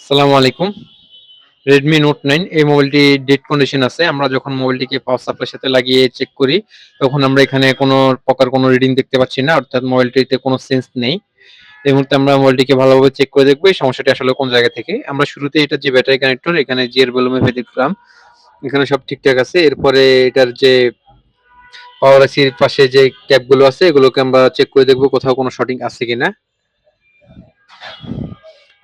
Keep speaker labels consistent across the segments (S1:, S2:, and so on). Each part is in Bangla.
S1: আসসালামু আলাইকুম। রেডমি নোট নাইন এই মোবাইলটি ডেট কন্ডিশন আছে। আমরা যখন মোবাইলটিকে পাওয়ার সাপ্লাইয়ের সাথে লাগিয়ে চেক করি, তখন আমরা এখানে কোনো প্রকার কোনো রিডিং দেখতে পাচ্ছি না, অর্থাৎ মোবাইলটিতে কোনো সেন্স নেই। এই মুহূর্তে আমরা মোবাইলটিকে ভালোভাবে চেক করে দেখব, এই সমস্যাটি আসলে কোন জায়গা থেকে। আমরা শুরুতে এটা যে ব্যাটারি কানেক্টর এখানে জিয়ার বেলুমে দেখলাম এখানে সব ঠিকঠাক আছে। এরপরে এটার যে পাওয়ার আইসির পাশে যে ক্যাপগুলো আছে, এগুলোকে আমরা চেক করে দেখব কোথাও কোনো শর্টিং আছে কিনা।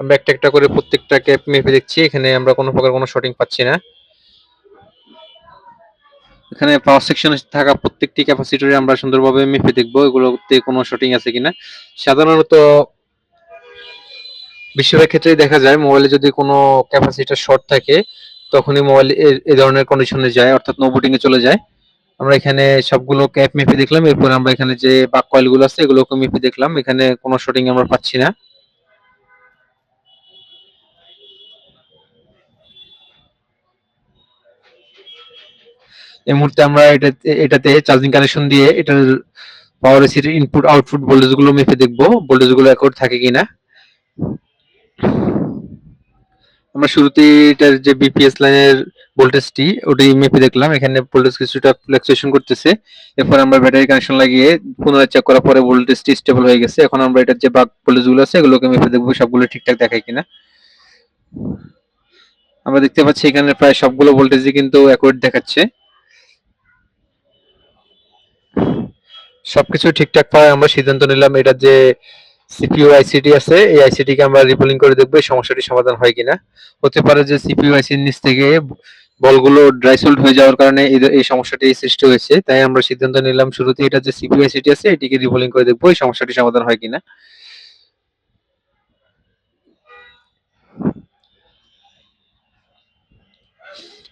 S1: আমরা একটা একটা করে প্রত্যেকটা ক্যাপ মেপে দেখছি, এখানে আমরা কোনো প্রকার কোনো শর্টিং পাচ্ছি না। এখানে পাওয়ার সেকশনে থাকা প্রত্যেকটি ক্যাপাসিটরে আমরা সুন্দরভাবে মেপে দেখব, এগুলোতে কোনো শর্টিং আছে কিনা। সাধারণত বেশিরভাগ ক্ষেত্রেই দেখা যায় মোবাইলে যদি কোনো ক্যাপাসিটার শর্ট থাকে, তখনই মোবাইল এই ধরনের কন্ডিশনে যায়, অর্থাৎ নো বুটিং এ চলে যায়। আমরা এখানে সবগুলো ক্যাপ মেপে দেখলাম, এরপর আমরা এখানে যে বাক কয়েলগুলো আছে, এগুলোকে মেপে দেখলাম, এখানে কোনো শর্টিং আমরা পাচ্ছি না। এই মুহূর্তে আমরা এটাতে এটাতে চার্জিং কানেকশন দিয়ে এটার পাওয়ার এসির ইনপুট আউটপুট ভোল্টেজগুলো মেপে দেখব ভোল্টেজগুলো অ্যাকর্ড থাকে কিনা। আমরা শুরুতে এটার যে বিপিএস লাইনের ভোল্টেজটি ওটি মেপে দেখলাম। এখানে ভোল্টেজ কিছুটা ফ্লাকচুয়েশন করতেছে। এরপর আমরা ব্যাটারি কানেকশন লাগিয়ে পুনরায় চেক করার পরে ভোল্টেজটি স্টেবল হয়ে গেছে। এখন আমরা এটার যে বাক ভোল্টেজগুলো আছে, এগুলোকে মেপে দেখব সবগুলো ঠিকঠাক দেখায় কিনা। আমরা দেখতে পাচ্ছি এখানে প্রায় সবগুলো ভোল্টেজই কিন্তু অ্যাকোর্ড দেখাচ্ছে। সবকিছু ঠিকঠাক পাওয়ায় আমরা সিদ্ধান্ত নিলাম এটা যে সিপিইউ আইসিটি আছে, এই আইসিটি কে আমরা রিপোলিং করে দেখব এই সমস্যাটি সমাধান হয় কিনা। হতে পারে যে সিপিইউ আইসির নিচ থেকে বলগুলো ড্রাই সোল্ড হয়ে যাওয়ার কারণে এই সমস্যাটি সৃষ্টি হয়েছে, তাই আমরা সিদ্ধান্ত নিলাম শুরুতে এটা যে সিপিইউ আইসিটি আছে এটিকে রিপোলিং করে দেখব এই সমস্যাটি সমাধান হয় কিনা।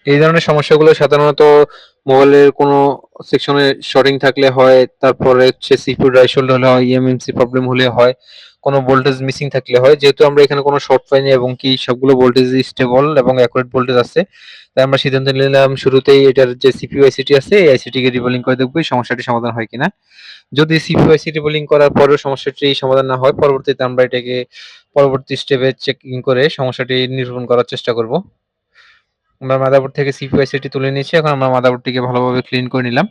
S1: এই ধরনের সমস্যাগুলো সাধারণত মোবাইলের কোনো সেকশনে শর্টিং থাকলে হয়, তারপরে হচ্ছে সিপিইউ ড্রাই শোল্ড হলে হয় ইএমএমসি প্রবলেম হলে হয়, কোনো ভোল্টেজ মিসিং থাকলে হয়। যেহেতু আমরা এখানে কোনো শর্ট পাইনি এবং কি সবগুলো ভোল্টেজ স্টেবল এবং অ্যাকুরেট ভোল্টেজ আছে, তাই আমরা সিদ্ধান্ত নিলাম শুরুতেই এটার যে সিপিইউ আইসিটি আছে, এই আইসিটি কে রিবোলিং করে দেখব সমস্যাটি সমাধান হয় কিনা। যদি সিপিইউ আইসিটি রিবোলিং করার পরেও সমস্যাটি সমাধান না হয়, পরবর্তীতে আমরা এটাকে পরবর্তী স্টেপে চেকিং করে সমস্যাটি নিরূপণ করার চেষ্টা করব। আমরা মাদারবোর্ড থেকে সিপিইউ আইসিটি তুলে নিয়েছি, এখন আমরা মাদারবোর্ডটিকে ভালোভাবে ক্লিন করে নিলাম।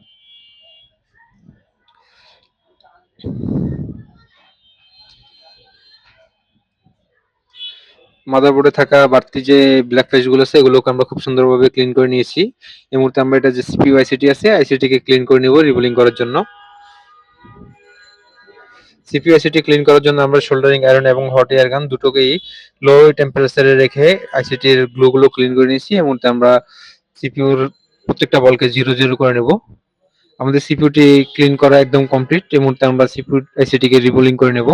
S1: মাদারবোর্ডে থাকা বাড়তি যে ব্ল্যাক ফেসগুলো আছে, এগুলোকে আমরা খুব সুন্দরভাবে ক্লিন করে নিয়েছি। এই মুহূর্তে আমরা এটা যে সিপিইউ আইসিটি আছে আইসিটিকে ক্লিন করে নিব রিবোলিং করার জন্য। সিপিইউ আইসিটি ক্লিন করার জন্য আমরা শোল্ডারিং আয়রন এবং হট এয়ার গান দুটোকেই লো টেম্পারেচারে রেখে আইসিটির গ্লুগুলো ক্লিন করে নিয়েছি। এই আমরা সিপিউর প্রত্যেকটা বলকে জিরো জিরো করে নেব। আমাদের সিপিউটি ক্লিন করা একদম কমপ্লিট এই আমরা সিপিইউ আইসিটিকে রিবোলিং করে নেব।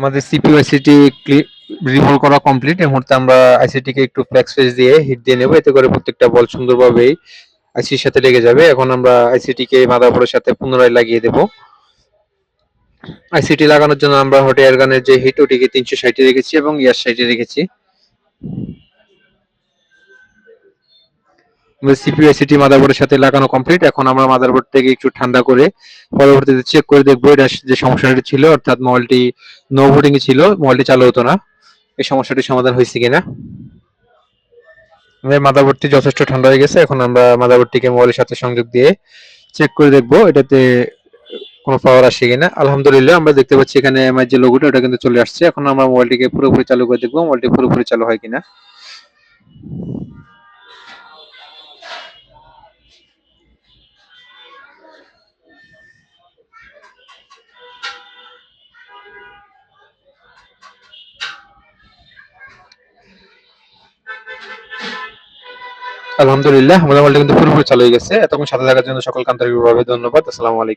S1: আমাদের সিপিইউ আইসিটি রিমুভ করা কমপ্লিট এই মুহূর্তে আমরা আইসিটিকে একটু ফ্ল্যাক্স ফেস দিয়ে হিট দিয়ে নেব। এতে করে প্রত্যেকটা বল সুন্দরভাবে আইসির সাথে লেগে যাবে। এখন আমরা আইসিটিকে কে মাদারবোর্ডের সাথে পুনরায় লাগিয়ে দেব। আইসিটি লাগানোর জন্য আমরা হট এয়ার গানের যে হিট ওটিকে তিনশো ষাটে রেখেছি এবং ইয়ার সাইডে রেখেছি। সিপিইউ আইসিটি মাদারবোর্ডের সাথে লাগানো কমপ্লিট এখন আমরা মাদারবোর্ড থেকে একটু ঠান্ডা করে পরবর্তীতে চেক করে দেখব এটা যে সমস্যাটি ছিল, অর্থাৎ মোবাইলটি নো বুটিং ছিল মোবাইলটি চালু হতো না। এই সমস্যাটি সমাধান হয়েছে কিনা? আমাদের মাদারবোর্ডটি যথেষ্ট ঠান্ডা হয়ে গেছে। এখন আমরা মাদারবোর্ডটিকে মোবাইলের সাথে সংযোগ দিয়ে চেক করে দেখব এটাতে কোনো পাওয়ার আসে কিনা। আলহামদুলিল্লাহ, আমরা দেখতে পাচ্ছি এখানে এমআই যে লোগোটা ওটা কিন্তু চলে আসছে। এখন আমরা মোবাইলটিকে পুরোপুরি চালু করে দেখব মোবাইলটি পুরোপুরি চালু হয় কিনা। আলহামদুলিল্লাহ আমাদের কিন্তু পুরোপুরি চালু হয়ে গেছে। এতক্ষণ সাথে থাকার জন্য সকল আন্তরিকভাবে ধন্যবাদ। আসসালামু আলাইকুম।